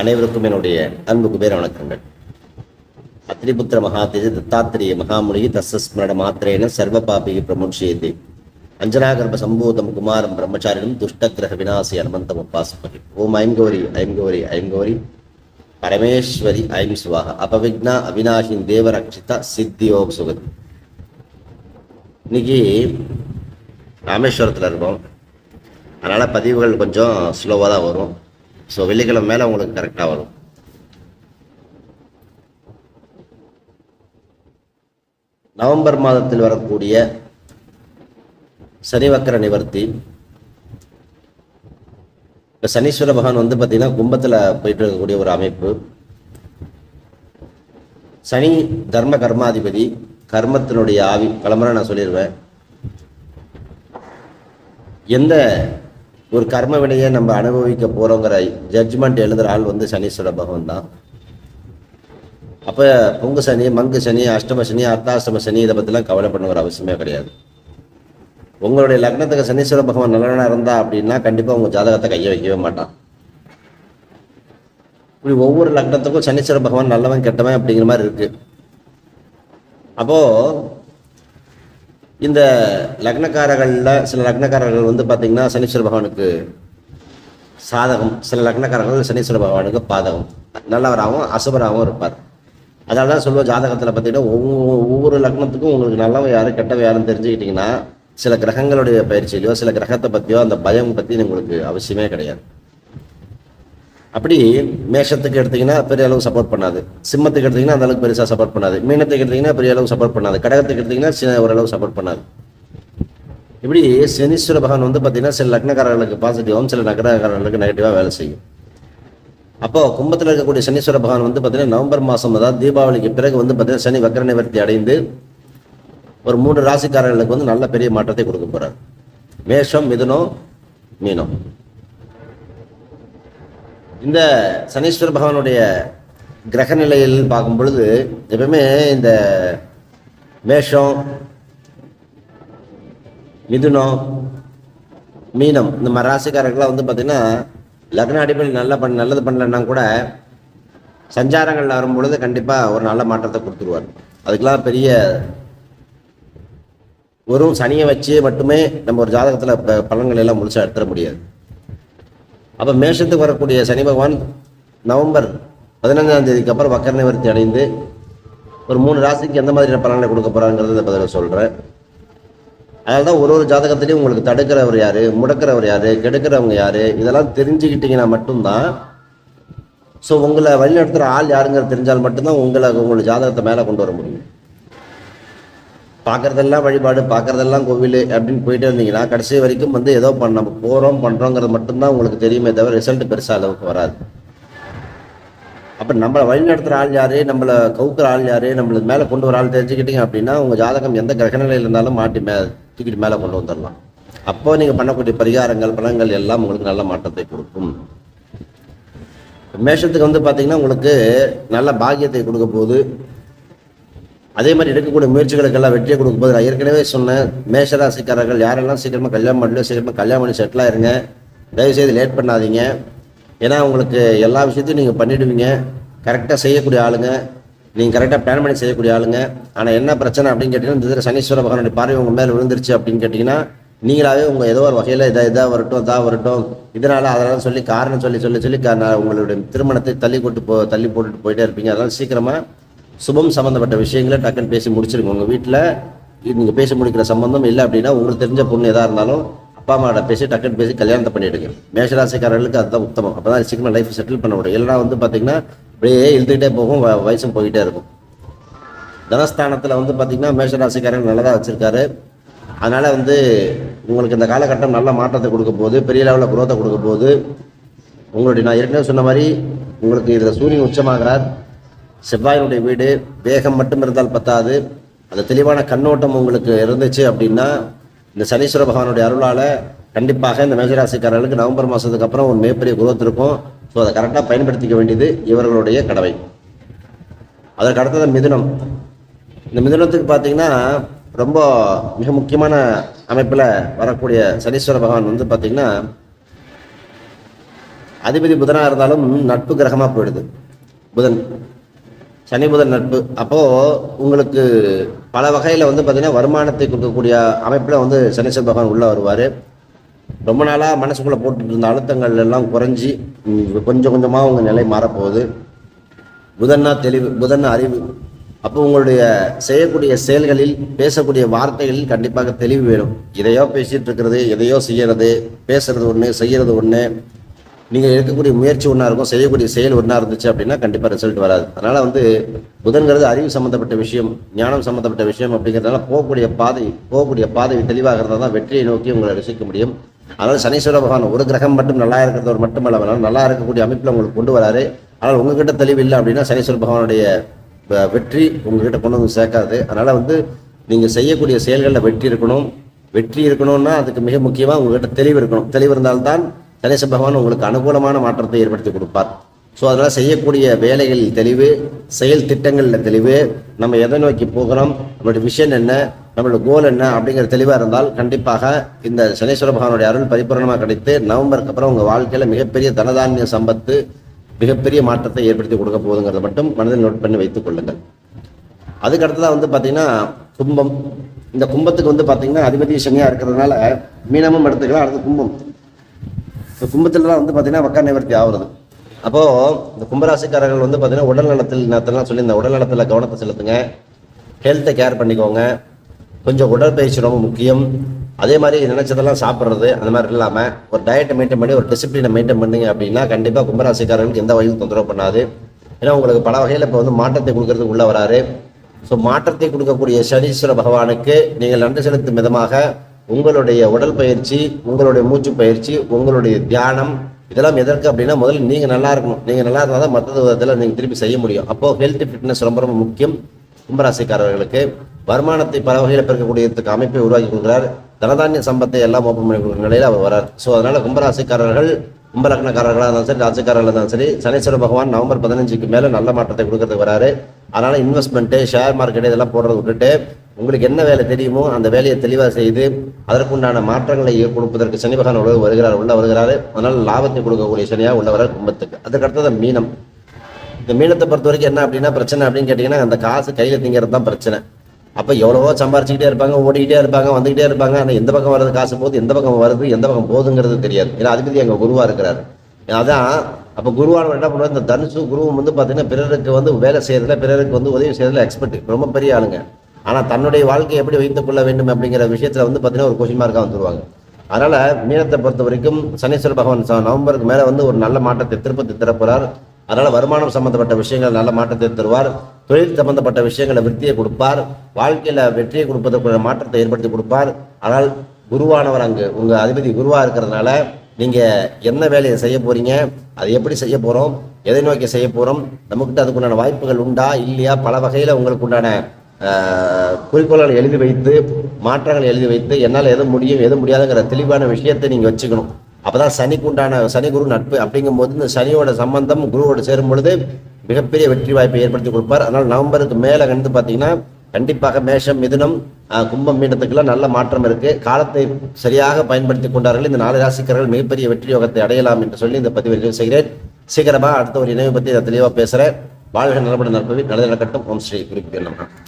அனைவருக்கும் என்னுடைய அன்பு குபேர வணக்கங்கள். அத்திரிபுத்திர மகாதேஜ தத்தாத்திரிய மகாமுனி தசஸ்மரண மாத்திரேன சர்வ பாபிகி பிரமுட்சியதே அஞ்சனாகர்ப சம்பூதம் குமாரம் பிரம்மச்சாரிடம் துஷ்டகிரக வினாசி அனுமந்தம் உபாசமகி ஓம் ஐம் கௌரி ஐம் கௌரி ஐம் கௌரி பரமேஸ்வரி ஐம் சுவாக அபவிக்னா அவினாஷின் தேவரக்ஷிதா சித்தியோக சுகதி. இன்னைக்கு ராமேஸ்வரத்தில் இருக்கோம். அதனால் பதிவுகள் கொஞ்சம் ஸ்லோவாக தான் வரும். ஸோ வெள்ளிக்கிழமை மேலே உங்களுக்கு கரெக்டாக வரும். நவம்பர் மாதத்தில் வரக்கூடிய சனிவக்கர நிவர்த்தி. இப்போ சனீஸ்வர பகவான் வந்து பார்த்தீங்கன்னா கும்பத்தில் போயிட்டு இருக்கக்கூடிய ஒரு அமைப்பு. சனி தர்ம கர்மாதிபதி கர்மத்தினுடைய ஆவி கிளம்புற நான் சொல்லிடுவேன் எந்த ஒரு கர்ம வினையை நம்ம அனுபவிக்க போகிறோங்கிற ஜட்ஜ்மெண்ட் எழுதுகிற ஆள் வந்து சனீஸ்வர பகவான் தான். அப்போ பொங்கு சனி மங்கு சனி அஷ்டம சனி அர்த்தாஷ்டம சனி இதை பற்றிலாம் கவலைப்படணுங்கிற அவசியமே கிடையாது. உங்களுடைய லக்னத்துக்கு சனீஸ்வர பகவான் நல்லவனாக இருந்தா அப்படின்னா கண்டிப்பாக உங்கள் ஜாதகத்தை கையை வைக்கவே மாட்டான். இப்படி ஒவ்வொரு லக்னத்துக்கும் சனீஸ்வர பகவான் நல்லவன் கெட்டவன் அப்படிங்கிற மாதிரி இருக்கு. அப்போ இந்த லக்னக்காரர்களில் சில லக்னக்காரர்கள் வந்து பார்த்திங்கன்னா சனீஸ்வர பகவானுக்கு சாதகம். சில லக்னக்காரர்கள் சனீஸ்வர பகவானுக்கு பாதகம். நல்லவராகவும் அசுபராகவும் இருப்பார். அதனால தான் சொல்லுவோம் ஜாதகத்தில் பார்த்தீங்கன்னா ஒவ்வொரு ஒவ்வொரு லக்னத்துக்கும் உங்களுக்கு நல்லவன் யாரும் கெட்டவன் யாருன்னு தெரிஞ்சுக்கிட்டிங்கன்னா சில கிரகங்களுடைய பயிற்சியிலையோ சில கிரகத்தை பற்றியோ அந்த பயம் பற்றி உங்களுக்கு அவசியமே கிடையாது. அப்படி மேஷத்துக்கு எடுத்தீங்கன்னா பெரிய அளவு சப்போர்ட் பண்ணாது. சிம்மத்துக்கு எடுத்தீங்கன்னா அந்த அளவுக்கு பெருசாக சப்போர்ட் பண்ணாது. மீனத்துக்கு எடுத்தீங்கன்னா பெரிய அளவு சப்போர்ட் பண்ணாது. கடகத்துக்கு எடுத்தீங்கன்னா சின்ன ஓரளவு சப்போர்ட் பண்ணாது. இப்படி சனீஸ்வர பகவான் வந்து பார்த்தீங்கன்னா சில லக்னக்காரர்களுக்கு பாசிட்டிவாகவும் சில நகரக்காரர்களுக்கு நெகட்டிவாக வேலை செய்யும். அப்போ கும்பத்தில் இருக்கக்கூடிய சனீஸ்வர பகவான் வந்து பார்த்தீங்கன்னா நவம்பர் மாதம் அதாவது தீபாவளிக்கு பிறகு வந்து பார்த்தீங்கன்னா சனி வக்கர நிவர்த்தி அடைந்து ஒரு மூன்று ராசிக்காரர்களுக்கு வந்து நல்ல பெரிய மாற்றத்தை கொடுக்க போகிறார் மேஷம் மிதுனம் மீனம். இந்த சனீஸ்வர பகவானுடைய கிரக நிலையில் பார்க்கும் பொழுது எப்பவுமே இந்த மேஷம் மிதுனம் மீனம் இந்த மாதிரி ராசிக்காரர்கள்லாம் வந்து பார்த்தீங்கன்னா லக்ன அடிப்படையில் நல்லா பண்ண நல்லது பண்ணலன்னா கூட சஞ்சாரங்கள் வரும்பொழுது கண்டிப்பாக ஒரு நல்ல மாற்றத்தை கொடுத்துருவார். அதுக்கெல்லாம் பெரிய வெறும் சனியை வச்சு மட்டுமே நம்ம ஒரு ஜாதகத்தில் ப- பலன்கள் எல்லாம் முழுசாக எடுத்துட முடியாது. அப்போ மேஷத்துக்கு வரக்கூடிய சனி பகவான் நவம்பர் பதினஞ்சாம் தேதிக்கு அப்புறம் வக்கர நிவர்த்தி அடைந்து ஒரு மூணு ராசிக்கு எந்த மாதிரியான பலனை கொடுக்க போகிறாங்கிறத பதில் சொல்கிறேன் அதனால தான் ஒரு ஒரு ஜாதகத்திலையும் உங்களுக்கு தடுக்கிறவர் யார் முடக்கிறவர் யார் கெடுக்கிறவங்க யார் இதெல்லாம் தெரிஞ்சுக்கிட்டீங்கன்னா மட்டும்தான். ஸோ உங்களை வழிநடத்துகிற ஆள் யாருங்கிறது தெரிஞ்சால் மட்டும்தான் உங்களை உங்களோட ஜாதகத்தை மேலே கொண்டு வர முடியும். பார்க்குறதெல்லாம் வழிபாடு பார்க்கறதெல்லாம் கோவில் அப்படின்னு போயிட்டே இருந்தீங்கன்னா கடைசி வரைக்கும் வந்து ஏதோ பண்ண நம்ம போகிறோம் பண்ணுறோங்கிறது மட்டும்தான் உங்களுக்கு தெரியுமே தவிர ரிசல்ட் பெருசாக அளவுக்கு வராது. அப்போ நம்மளை வழிநடத்துகிற ஆள் யார்? நம்மளை கவுக்குற ஆள் யார்? நம்மளுக்கு மேலே கொண்டு வர ஆள் தெரிஞ்சுக்கிட்டீங்க அப்படின்னா உங்கள் ஜாதகம் எந்த கிரக நிலையில் இருந்தாலும் மாட்டி மே தூக்கிட்டு மேலே கொண்டு வந்துடலாம் அப்போ நீங்கள் பண்ணக்கூடிய பரிகாரங்கள் பணங்கள் எல்லாம் உங்களுக்கு நல்ல மாற்றத்தை கொடுக்கும். மேஷத்துக்கு வந்து பார்த்தீங்கன்னா உங்களுக்கு நல்ல பாக்கியத்தை கொடுக்க போகுது. அதே மாதிரி எடுக்கக்கூடிய முயற்சிகளுக்கெல்லாம் வெற்றியை கொடுக்கும் போது நான் ஏற்கனவே சொன்னேன் மேஷராசிக்காரர்கள் யாரெல்லாம் சீக்கிரமாக கல்யாணம் பண்ணல சீக்கிரமாக கல்யாணம் பண்ணி செட்டில் ஆயிருங்க. தயவுசெய்து லேட் பண்ணாதீங்க. ஏன்னா உங்களுக்கு எல்லா விஷயத்தையும் நீங்கள் பண்ணிடுவீங்க. கரெக்டாக செய்யக்கூடிய ஆளுங்க. நீங்கள் கரெக்டாக பிளான் பண்ணி செய்யக்கூடிய ஆளுங்க. ஆனால் என்ன பிரச்சனை அப்படின்னு கேட்டிங்கன்னா இந்த சனீஸ்வர பகவானுடைய பார்வை உங்கள் மேலே விழுந்துருச்சு அப்படின்னு கேட்டிங்கன்னா நீங்களாவே உங்கள் ஏதோ ஒரு வகையில் இதாக இதாக வரட்டும் இதாக வரட்டும். இதனால் அதெல்லாம் சொல்லி காரணம் சொல்லி சொல்லி சொல்லி கா- உங்களுடைய திருமணத்தை தள்ளி கொட்டு போ தள்ளி போட்டுட்டு போயிட்டே இருப்பீங்க. அதனால் சீக்கிரமாக சுபம் சம்மந்தப்பட்ட விஷயங்களை டக்குன்னு பேசி முடிச்சிருங்க. உங்கள் வீட்டில் நீங்கள் பேசி முடிக்கிற சம்மந்தம் இல்லை அப்படின்னா உங்களுக்கு தெரிஞ்ச பொண்ணு எதாக இருந்தாலும் அப்பா அம்மாவோட பேசி டக்குன்னு பேசி கல்யாணத்தை பண்ணிவிடுங்க மேஷராசிக்காரர்களுக்கு அதுதான் உத்தமம். அப்போ தான் சீக்கிரம் லைஃப் செட்டில் பண்ண முடியும். இல்லைனா வந்து பார்த்தீங்கன்னா அப்படியே இழுத்துக்கிட்டே போகும் வயசும் போய்கிட்டே இருக்கும். தனஸ்தானத்தில் வந்து பார்த்தீங்கன்னா மேஷராசிக்காரர்கள் நல்லதாக வச்சுருக்காரு. அதனால் வந்து உங்களுக்கு இந்த காலகட்டம் நல்ல மாற்றத்தை கொடுக்க போகுது பெரிய லெவலில் குரோத்தை கொடுக்க போகுது. உங்களுடைய நான் ஏற்கனவே சொன்ன மாதிரி உங்களுக்கு இதில் சூரியன் உச்சமாகிறார். செவ்வாயினுடைய வீடு வேகம் மட்டும் இருந்தால் பத்தாது. அந்த தெளிவான கண்ணோட்டம் உங்களுக்கு இருந்துச்சு அப்படின்னா இந்த சனீஸ்வர பகவானுடைய அருளால் கண்டிப்பாக இந்த மேஜராசிக்காரர்களுக்கு நவம்பர் மாதத்துக்கு அப்புறம் ஒரு மிகப்பெரிய குரோத் இருக்கும். ஸோ அதை கரெக்டாக பயன்படுத்திக்க வேண்டியது இவர்களுடைய கடமை. அதற்கு அடுத்தது மிதுனம். இந்த மிதுனத்துக்கு பார்த்தீங்கன்னா ரொம்ப மிக முக்கியமான அமைப்பில் வரக்கூடிய சனீஸ்வர பகவான் வந்து பார்த்தீங்கன்னா அதிபதி புதனாக இருந்தாலும் நட்பு கிரகமாக போயிடுது. புதன். சனி புதன் நட்பு. அப்போது உங்களுக்கு பல வகையில் வந்து பார்த்திங்கன்னா வருமானத்தை கொடுக்கக்கூடிய அமைப்பில் வந்து சனீஸ்வர பகவான் உள்ளே வருவார். ரொம்ப நாளாக மனசுக்குள்ளே போட்டுட்டு இருந்த அழுத்தங்கள் எல்லாம் குறைஞ்சி கொஞ்சம் கொஞ்சமாக உங்கள் நிலை மாறப்போகுது. புதன்னா தெளிவு புதன் அறிவு. அப்போ உங்களுடைய செய்யக்கூடிய செயல்களில் பேசக்கூடிய வார்த்தைகளில் கண்டிப்பாக தெளிவு வேணும். எதையோ பேசிகிட்டு இருக்கிறது எதையோ செய்கிறது பேசுறது ஒன்று செய்யறது ஒன்று நீங்கள் எடுக்கக்கூடிய முயற்சி ஒன்றா இருக்கும் செய்யக்கூடிய செயல் ஒன்றா இருந்துச்சு அப்படின்னா கண்டிப்பாக ரிசல்ட் வராது. அதனால் வந்து புதன்கிறது அறிவு சம்மந்தப்பட்ட விஷயம் ஞானம் சம்மந்தப்பட்ட விஷயம் அப்படிங்கிறதுனால போகக்கூடிய பாதை போகக்கூடிய பாதை தெளிவாக இருந்தால் தான் வெற்றியை நோக்கி உங்களை ரசிக்க முடியும். அதனால் சனீஸ்வர பகவான் ஒரு கிரகம் மட்டும் நல்லா இருக்கிறதவர் மட்டுமல்ல வேணாலும் நல்லா இருக்கக்கூடிய அமைப்பில் உங்களுக்கு கொண்டு வராரு. ஆனால் உங்ககிட்ட தெளிவு இல்லை அப்படின்னா சனீஸ்வர பகவானுடைய வெற்றி உங்ககிட்ட கொண்டு வந்து சேர்க்காது. அதனால் வந்து நீங்கள் செய்யக்கூடிய செயல்களில் வெற்றி இருக்கணும். வெற்றி இருக்கணும்னா அதுக்கு மிக முக்கியமாக உங்ககிட்ட தெளிவு இருக்கணும். தெளிவு இருந்தால்தான் கணேச பகவான் உங்களுக்கு அனுகூலமான மாற்றத்தை ஏற்படுத்தி கொடுப்பார். ஸோ அதனால் செய்யக்கூடிய வேலைகளில் தெளிவு செயல் திட்டங்களில் தெளிவு நம்ம எதை நோக்கி போகிறோம் நம்மளுடைய விஷன் என்ன நம்மளோட கோல் என்ன அப்படிங்கிற தெளிவாக இருந்தால் கண்டிப்பாக இந்த சனீஸ்வர பகவானுடைய அருள் பரிபூரணமாக கிடைத்து நவம்பருக்கு அப்புறம் உங்கள் வாழ்க்கையில் மிகப்பெரிய தனதானிய சம்பத்து மிகப்பெரிய மாற்றத்தை ஏற்படுத்தி கொடுக்க போகுதுங்கிறத மட்டும் மனதில் நோட் பண்ணி வைத்துக் கொள்ளுங்கள். அதுக்கு அடுத்ததாக வந்து பார்த்தீங்கன்னா கும்பம். இந்த கும்பத்துக்கு வந்து பார்த்தீங்கன்னா அதிபதி சனியாக இருக்கிறதுனால மீனமும் எடுத்துக்கலாம் அடுத்து கும்பம். இந்த கும்பத்துலலாம் வந்து பார்த்தீங்கன்னா வக்கர நிவர்த்தி ஆகுறது அப்போது இந்த கும்பராசிக்காரர்கள் வந்து பார்த்தீங்கன்னா உடல் நலத்தில் நேரத்தெல்லாம் சொல்லி இந்த உடல் நலத்தில் கவனத்தை செலுத்துங்க. ஹெல்த்தை கேர் பண்ணிக்கோங்க. கொஞ்சம் உடற்பயிற்சி ரொம்ப முக்கியம். அதே மாதிரி நினச்சதெல்லாம் சாப்பிட்றது அந்த மாதிரி இல்லாமல் ஒரு டயட்டை மெயின்டைன் பண்ணி ஒரு டிசிப்ளினை மெயின்டைன் பண்ணுங்க அப்படின்னா கண்டிப்பாக கும்பராசிக்காரர்களுக்கு எந்த வகையும் தொந்தரவு பண்ணாது. ஏன்னா உங்களுக்கு பல வகையில் இப்போ வந்து மாற்றத்தை கொடுக்கறதுக்கு உள்ளே வராரு. ஸோ மாற்றத்தை கொடுக்கக்கூடிய சனீஸ்வர பகவானுக்கு நீங்கள் நன்றி செலுத்தும் விதமாக உங்களுடைய உடல் பயிற்சி உங்களுடைய மூச்சு பயிற்சி உங்களுடைய தியானம் இதெல்லாம் எதற்கு அப்படின்னா முதல்ல நீங்கள் நல்லா இருக்கணும். நீங்கள் நல்லா இருந்தால் தான் மற்ற விதத்தில் நீங்கள் திருப்பி செய்ய முடியும். அப்போது ஹெல்த் ஃபிட்னஸ் ரொம்ப ரொம்ப முக்கியம். கும்பராசிக்காரர்களுக்கு வருமானத்தை பல வகையில் பெருக்கக்கூடியதுக்கு அமைப்பை உருவாக்கி கொடுக்குறார். தனதானிய சம்பத்தை எல்லாம் ஓப்பன் பண்ணி கொடுக்குற நிலையில் அவர் வரார் ஸோ அதனால் கும்பராசிக்காரர்கள் கும்பலக்னக்காரர்களாக இருந்தாலும் சரி ராசிக்காரர்களாக இருந்தாலும் சரி சனீஸ்வர பகவான் நவம்பர் பதினஞ்சுக்கு மேலே நல்ல மாற்றத்தை கொடுக்கறதுக்கு வராரு. அதனால் இன்வெஸ்ட்மெண்ட்டு ஷேர் மார்க்கெட்டு இதெல்லாம் போடுறத விட்டுட்டு உங்களுக்கு என்ன வேலை தெரியுமோ அந்த வேலையை தெளிவாக செய்து அதற்குண்டான மாற்றங்களை கொடுப்பதற்கு சனி பகவான் உள்ள வருகிறார் உள்ள வருகிறார். அதனால் லாபத்தை கொடுக்கக்கூடிய சனியாக உள்ள வர கும்பத்துக்கு. அதுக்கு அடுத்தது மீனம். இந்த மீனத்தை பொறுத்த வரைக்கும் என்ன அப்படின்னா பிரச்சனை அப்படின்னு கேட்டிங்கன்னா அந்த காசு கையில் திங்கிறது தான் பிரச்சனை. அப்போ எவ்வளவோ சம்பாரிச்சுக்கிட்டே இருப்பாங்க ஓடிக்கிட்டே இருப்பாங்க வந்துக்கிட்டே இருப்பாங்க. ஆனால் எந்த பக்கம் வருது காசு போகுது எந்த பக்கம் வருது எந்த பக்கம் போகுதுங்கிறது தெரியாது. ஏன்னா அதிபதி எங்கள் குருவாக இருக்கிறாரு. அதான் அப்போ குருவானவர் என்ன பண்ணுவார்? இந்த தனுசு குருவும் வந்து பார்த்தீங்கன்னா பிறருக்கு வந்து வேலை செய்யறதுல பிறருக்கு வந்து உதவி செய்யறதுல எக்ஸ்பர்ட் ரொம்ப பெரிய ஆளுங்க. ஆனால் தன்னுடைய வாழ்க்கையை எப்படி வைத்துக் கொள்ள வேண்டும் அப்படிங்கிற விஷயத்தில் வந்து பார்த்தீங்கன்னா ஒரு கொஷின் மார்க்காக வந்துருவாங்க. அதனால் மீனத்தை பொறுத்த வரைக்கும் சனீஸ்வர பகவான் நவம்பருக்கு மேலே வந்து ஒரு நல்ல மாற்றத்தை திருப்பத்தை திறப்புறார் அதனால் வருமானம் சம்பந்தப்பட்ட விஷயங்கள் நல்ல மாற்றத்தை தருவார். தொழில் சம்பந்தப்பட்ட விஷயங்களை விருத்தியை கொடுப்பார். வாழ்க்கையில் வெற்றியை கொடுப்பதற்குள்ள மாற்றத்தை ஏற்படுத்தி கொடுப்பார். ஆனால் குருவானவர் அங்கு உங்கள் அதிபதி குருவாக இருக்கிறதுனால நீங்கள் என்ன வேலையை செய்ய போகிறீங்க அதை எப்படி செய்ய போகிறோம் எதை நோக்கி செய்ய போகிறோம் நம்மக்கிட்ட அதுக்குண்டான வாய்ப்புகள் உண்டா இல்லையா பல வகையில் உங்களுக்கு உண்டான குறிக்கோள்களை எழுதி வைத்து மாற்றங்களை எழுதி வைத்து என்னால் எது முடியும் எது முடியாதுங்கிற தெளிவான விஷயத்தை நீங்கள் வச்சுக்கணும். அப்பதான் சனிக்கு உண்டான சனி குரு நட்பு அப்படிங்கும்போது இந்த சனியோட சம்பந்தம் குருவோட சேரும் பொழுது மிகப்பெரிய வெற்றி வாய்ப்பை ஏற்படுத்தி கொடுப்பார். அதனால் நவம்பருக்கு மேலே கண்டு பார்த்தீங்கன்னா கண்டிப்பாக மேஷம் மிதுனம் கும்பம் மீனத்துக்கெல்லாம் நல்ல மாற்றம் இருக்குது காலத்தை சரியாக பயன்படுத்தி கொண்டார்கள். இந்த நாலு ராசிக்காரர்கள் மிகப்பெரிய வெற்றி யோகத்தை அடையலாம் என்று சொல்லி இந்த பதிவு நிறைவு செய்கிறேன். சீக்கிரமாக அடுத்த ஒரு இணைவை பற்றி நான் தெளிவாக பேசுகிறேன் வாழ்க நலப்பட நற்பவி. நல்லது நடக்கட்டும். ஓம் ஸ்ரீ குறிப்பிட்டு